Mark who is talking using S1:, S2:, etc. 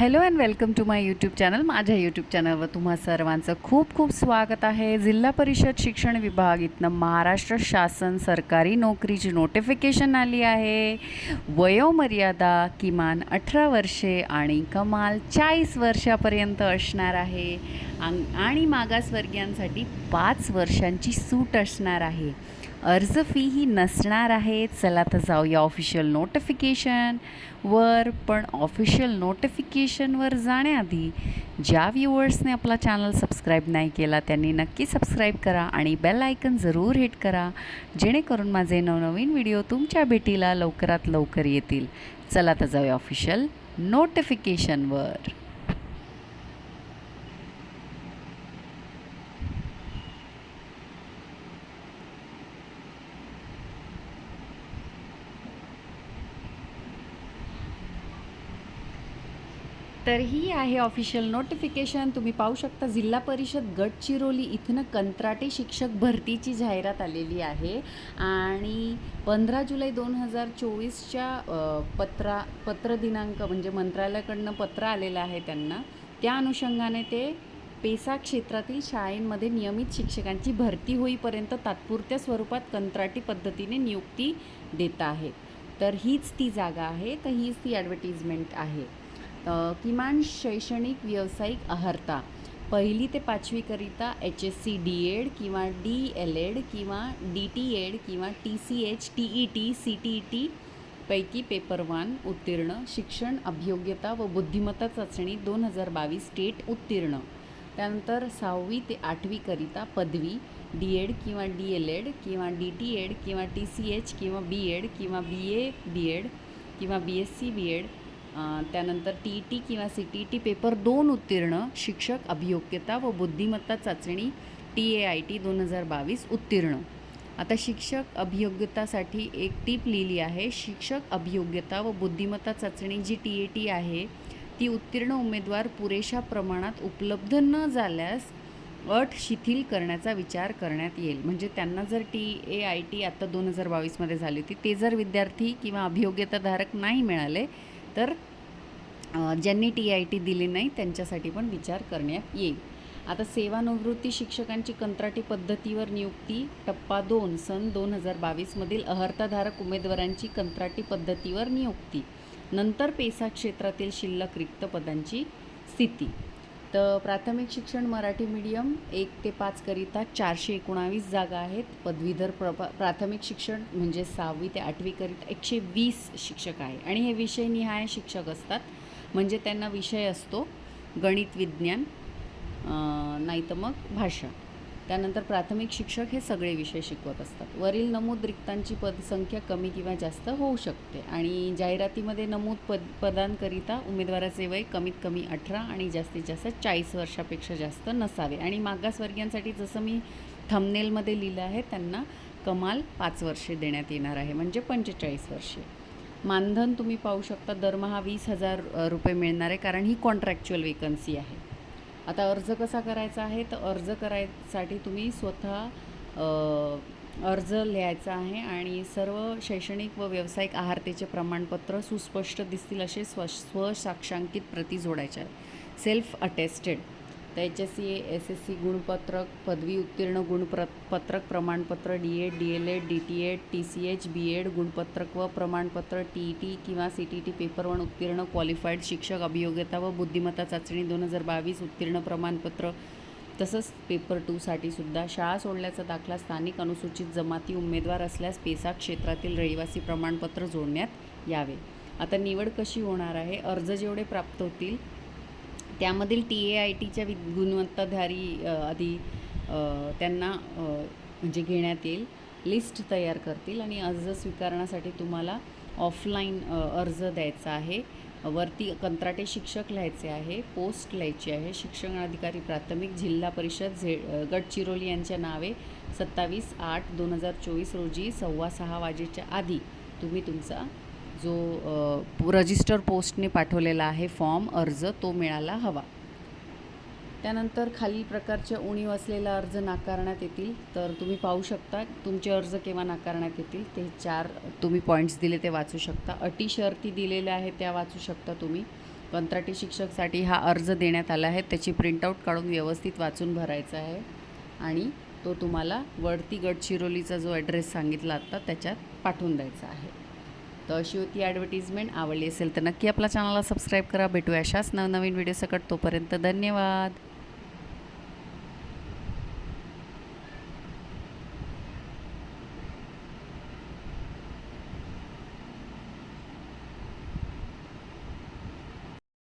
S1: Hello and welcome to my YouTube channel. माझ्या YouTube चॅनलवर तुम्हा सर्वांचं खूप खूप स्वागत आहे. जिल्हा परिषद शिक्षण विभाग इथनं महाराष्ट्र शासन सरकारी नोकरीची नोटिफिकेशन आली आहे. वयोमर्यादा किमान अठरा वर्षे आणि कमाल चाळीस वर्षापर्यंत असणार आहे. आणि मागासवर्गीयांसाठी पाच वर्षांची सूट असणार आहे. अर्ज फी ही नसणार आहे. चला तर जाऊया ऑफिशियल नोटिफिकेशन वर. पण ऑफिशियल नोटिफिकेशनवर जाण्याआधी ज्या व्ह्युअर्सने आपला चॅनल सबस्क्राईब नाही केला त्यांनी नक्की सबस्क्राईब करा आणि बेल आयकन जरूर हिट करा जेणेकरून माझे नवनवीन व्हिडिओ तुमच्या भेटीला लवकरात लवकर येतील. चला तर जाऊया ऑफिशियल नोटिफिकेशनवर तर ही आहे ऑफिशियल नोटिफिकेशन तुम्ही पाहू शकता जिल्हा परिषद गडचिरोली इथनं कंत्राटी शिक्षक भरतीची जाहिरात आलेली आहे. आणि पंधरा जुलै दोन हजार चोवीसच्या पत्रा पत्र दिनांक म्हणजे मंत्रालयाकडनं पत्र आलेलं आहे त्यांना. त्या अनुषंगाने ते पेसा क्षेत्रातील शाळेंमध्ये नियमित शिक्षकांची भरती होईपर्यंत तात्पुरत्या स्वरूपात कंत्राटी पद्धतीने नियुक्ती देत आहेत तर हीच ती जागा आहे तर हीच ती ॲडव्हर्टिजमेंट आहे. किमान शैक्षणिक व्यावसायिक अहर्ता पहिली ते पाचवीकरिता H S C D Ed किंवा डी एल एड किंवा डी टी एड किंवा T C H T E T C T E T पैकी पेपर वन उत्तीर्ण शिक्षण अभियोग्यता व बुद्धिमत्ता चाचणी दोन हजार बावीस स्टेट उत्तीर्ण. त्यानंतर सहावी ते आठवीकरिता पदवी डी एड किंवा डी एल एड किंवा डी टी एड किंवा टी सी एच किंवा बी एड किंवा बी ए बी एड किंवा B S C B Ed त्यानंतर टी ई टी किंवा C T E T paper दोन उत्तीर्ण शिक्षक अभियोग्यता व बुद्धिमत्ता चाचणी टी ए आय टी दोन हजार बावीस उत्तीर्ण. आता शिक्षक अभियोग्यतासाठी एक टीप लिहिली आहे. शिक्षक अभियोग्यता व बुद्धिमत्ता चाचणी जी टी ए टी आहे ती उत्तीर्ण उमेदवार पुरेशा प्रमाणात उपलब्ध न झाल्यास अट शिथिल करण्याचा विचार करण्यात येईल. म्हणजे त्यांना जर टी ए आय टी आत्ता दोन हजार बावीसमध्ये झाली होती ते जर विद्यार्थी किंवा अभियोग्यताधारक नाही मिळाले तर ज्यांनी टी आय टी दिली नाही त्यांच्यासाठी पण विचार करण्यात येईल. आता सेवानिवृत्ती शिक्षकांची कंत्राटी पद्धतीवर नियुक्ती टप्पा दोन सन दोन हजार बावीसमधील अहर्ताधारक उमेदवारांची कंत्राटी पद्धतीवर नियुक्ती. नंतर पेसा क्षेत्रातील शिल्लक रिक्त पदांची स्थिती. तर प्राथमिक शिक्षण मराठी मीडियम एक ते पाचकरिता चारशे एकोणावीस जागा आहेत. पदवीधर प्र प्राथमिक शिक्षण म्हणजे सहावी ते आठवीकरिता एकशे वीस शिक्षक आहे. आणि हे विषयनिहाय शिक्षक असतात. म्हणजे त्यांना विषय असतो गणित विज्ञान नाही तर मग भाषा त्यानंतर प्राथमिक शिक्षक हे सगळे विषय शिकवत असतात. वरील नमूद रिक्तांची पदसंख्या कमी किंवा जास्त होऊ शकते आणि जाहिरातीमध्ये नमूद पद पदांकरिता उमेदवाराचे वय कमीत कमी अठरा आणि जास्तीत जास्त चाळीस वर्षापेक्षा जास्त नसावे. आणि मागासवर्गीयांसाठी जसं मी थमनेलमध्ये लिहिलं आहे त्यांना कमाल पाच वर्षे देण्यात येणार आहे म्हणजे पंचेचाळीस वर्षे. मानधन तुम्ही पाहू शकता दरमहा वीस हजार रुपये मिळणार आहे कारण ही कॉन्ट्रॅक्च्युअल वेकन्सी आहे. आता अर्ज कसा करायचा आहे? तर अर्ज करायसाठी तुम्ही स्वतः अर्ज लिहायचा आहे आणि सर्व शैक्षणिक व व्यावसायिक आहारतेचे प्रमाणपत्र सुस्पष्ट दिसतील असे स्व स्वसाक्षांकित प्रती जोडायच्या आहे सेल्फ अटेस्टेड तर H S C S S C गुणपत्रक पदवी उत्तीर्ण गुणप्र पत्रक प्रमाणपत्र D Ed D L Ed D T Ed T C H B Ed गुणपत्रक व प्रमाणपत्र टी ई टी किंवा C T T paper one उत्तीर्ण क्वालिफाईड शिक्षक अभियोग्यता व बुद्धिमत्ता चाचणी दोन हजार बावीस उत्तीर्ण प्रमाणपत्र. तसंच पेपर टूसाठी सुद्धा शाळा सोडल्याचा दाखला स्थानिक अनुसूचित जमाती उमेदवार असल्यास पेसा क्षेत्रातील रहिवासी प्रमाणपत्र जोडण्यात यावे. आता निवड कशी होणार आहे? अर्ज जेवढे प्राप्त होतील त्यामधील टी ए आय टीच्या वि गुणवत्ताधारी आधी त्यांना म्हणजे घेण्यात येईल. लिस्ट तयार करतील आणि अर्ज स्वीकारण्यासाठी तुम्हाला ऑफलाईन अर्ज द्यायचा आहे. वरती कंत्राटे शिक्षक लिहायचे आहे पोस्ट लिहायची आहे. शिक्षण अधिकारी प्राथमिक जिल्हा परिषद झे गडचिरोली यांच्या नावे सत्तावीस आठ दोन हजार चोवीस रोजी सव्वा सहा वाजेच्या आधी तुम्ही तुमचा जो रजिस्टर पोस्टने पाठवलेला आहे फॉर्म अर्ज तो मिळाला हवा. त्यानंतर खालील प्रकारच्या उणीव असलेला अर्ज नाकारण्यात येतील. तर तुम्ही पाहू शकता तुमचे अर्ज केव्हा नाकारण्यात येतील ते चार तुम्ही पॉईंट्स दिले ते वाचू शकता. अटी शर्ती दिलेल्या आहेत त्या वाचू शकता तुम्ही. कंत्राटी शिक्षकसाठी हा अर्ज देण्यात आला आहे. त्याची प्रिंटआउट काढून व्यवस्थित वाचून भरायचा आहे. आणि तो तुम्हाला वरती गडचिरोलीचा जो ॲड्रेस सांगितला आत्ता त्याच्यात पाठवून द्यायचा आहे. तर अशी होती ॲडव्हर्टिजमेंट आवडली असेल तर नक्की आपला चॅनलला सबस्क्राईब करा. भेटूया अशाच नवनवीन व्हिडिओ सकट तोपर्यंत धन्यवाद.